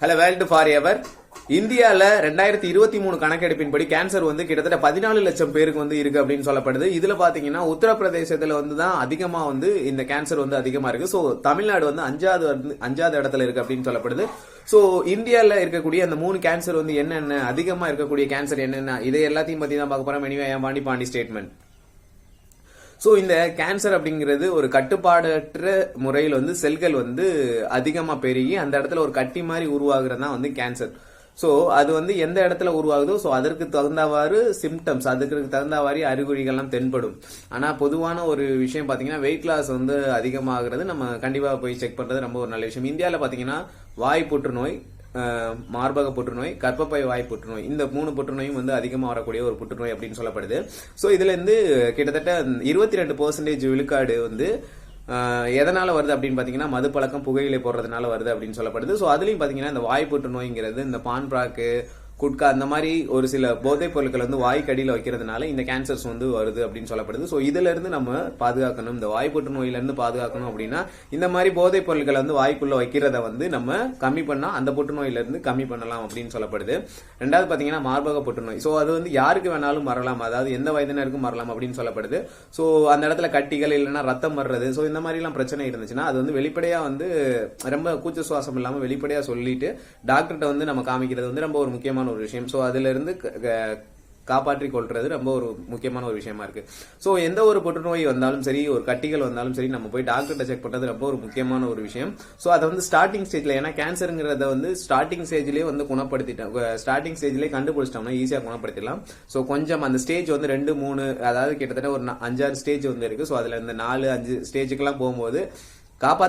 Hello world for ever இந்தியாவில் ரெண்டாயிரத்தி இருபத்தி மூணு கணக்கெடுப்பின்படி கேன்சர் வந்து கிட்டத்தட்ட பதினாலு லட்சம் பேருக்கு வந்து இருக்கு அப்படின்னு சொல்லப்படுது. இதுல பாத்தீங்கன்னா உத்தரப்பிரதேசத்துல வந்து தான் அதிகமா வந்து இந்த கேன்சர் வந்து அதிகமா இருக்கு. ஸோ தமிழ்நாடு வந்து அஞ்சாவது வந்து- அஞ்சாவது இடத்துல இருக்கு அப்படின்னு சொல்லப்படுது. ஸோ இந்தியாவில் இருக்கக்கூடிய அந்த மூணு கேன்சர் வந்து என்னென்ன அதிகமா இருக்கக்கூடிய கேன்சர் என்னென்ன இதை எல்லாத்தையும் பத்தி தான் பார்க்க போறோம். எனிவே பாண்டி பாண்டி ஸ்டேட்மெண்ட் ஸோ இந்த கேன்சர் அப்படிங்கிறது ஒரு கட்டுப்பாடற்ற முறையில் வந்து செல்கள் வந்து அதிகமாக பெருகி அந்த இடத்துல ஒரு கட்டி மாதிரி உருவாகிறது தான் வந்து கேன்சர் ஸோ அது வந்து எந்த இடத்துல உருவாகுதோ ஸோ அதற்கு தகுந்தவாறு சிம்டம்ஸ் அதுக்கு தகுந்தவாறு அறிகுறிகள்லாம் தென்படும். ஆனால் பொதுவான ஒரு விஷயம் பார்த்தீங்கன்னா வெயிட் லாஸ் வந்து அதிகமாகிறது நம்ம கண்டிப்பாக போய் செக் பண்ணுறது ரொம்ப ஒரு நல்ல விஷயம். இந்தியாவில் பார்த்தீங்கன்னா வாய் புற்றுநோய் மார்பக புற்றுநோய் கர்ப்பப்பை வாய் புற்றுநோய் இந்த மூணு புற்றுநோயும் வந்து அதிகமாக வரக்கூடிய ஒரு புற்றுநோய் அப்படின்னு சொல்லப்படுது. ஸோ இதுலேருந்து கிட்டத்தட்ட இருபத்தி ரெண்டு பர்சன்டேஜ் விழுக்காடு வந்து எதனால் எதனால வருது அப்படின்னு பார்த்தீங்கன்னா மது பழக்கம் புகையிலை போடுறதுனால வருது அப்படின்னு சொல்லப்படுது. ஸோ அதுலேயும் பார்த்தீங்கன்னா இந்த வாய் புற்றுநோய்ங்கிறது இந்த பான் பிராக்கு குட்கா அந்த மாதிரி ஒரு சில போதைப் பொருட்கள் வந்து வாய்க்கடியில் வைக்கிறதுனால இந்த கேன்சர்ஸ் வந்து வருது அப்படின்னு சொல்லப்படுது. ஸோ இதுல இருந்து நம்ம பாதுகாக்கணும். இந்த வாய் புற்றுநோயிலேருந்து பாதுகாக்கணும் அப்படின்னா இந்த மாதிரி போதைப் பொருட்களை வந்து வாய்க்குள்ள வைக்கிறத வந்து நம்ம கம்மி பண்ணா அந்த புற்றுநோயில இருந்து கம்மி பண்ணலாம் அப்படின்னு சொல்லப்படுது. ரெண்டாவது பாத்தீங்கன்னா மார்பக புற்றுநோய் ஸோ அது வந்து யாருக்கு வேணாலும் வரலாம். அதாவது எந்த வயதினருக்கும் வரலாம் அப்படின்னு சொல்லப்படுது. ஸோ அந்த இடத்துல கட்டிகள் இல்லைன்னா ரத்தம் வர்றது. ஸோ இந்த மாதிரிலாம் பிரச்சனை இருந்துச்சுன்னா அது வந்து வெளிப்படையா வந்து ரொம்ப கூச்ச சுவாசம் இல்லாம வெளிப்படையா சொல்லிட்டு டாக்டர்கிட்ட வந்து நம்ம காமிக்கிறது வந்து ரொம்ப ஒரு முக்கியமான ஒரு விஷயம். ஸோ அதிலிருந்து காப்பாற்றி கொள்றது ரொம்ப ஒரு முக்கியமான ஒரு விஷயமா இருக்கு. ஸோ எந்த ஒரு புற்றுநோய் வந்தாலும் சரி ஒரு கட்டிகள் வந்தாலும் சரி நம்ம போய் டாக்டர்கிட்ட செக் பண்றது ரொம்ப ஒரு முக்கியமான ஒரு விஷயம். ஸோ அதை வந்து ஸ்டார்டிங் ஸ்டேஜ்ல ஏன்னா கேன்சருங்கிறத வந்து ஸ்டார்டிங் ஸ்டேஜ்லயே வந்து குணப்படுத்திட்டோம் ஸ்டார்டிங் ஸ்டேஜ்லயே கண்டுபிடிச்சிட்டோம்னா ஈஸியா குணப்படுத்திடலாம். ஸோ கொஞ்சம் அந்த ஸ்டேஜ் வந்து ரெண்டு மூணு அதாவது கிட்டத்தட்ட ஒரு அஞ்சாறு ஸ்டேஜ் வந்து இருக்கு. ஸோ அதுல இந்த நாலு அஞ்சு ஸ்டேஜுக்கெல்லாம் போகும்போது காப்பா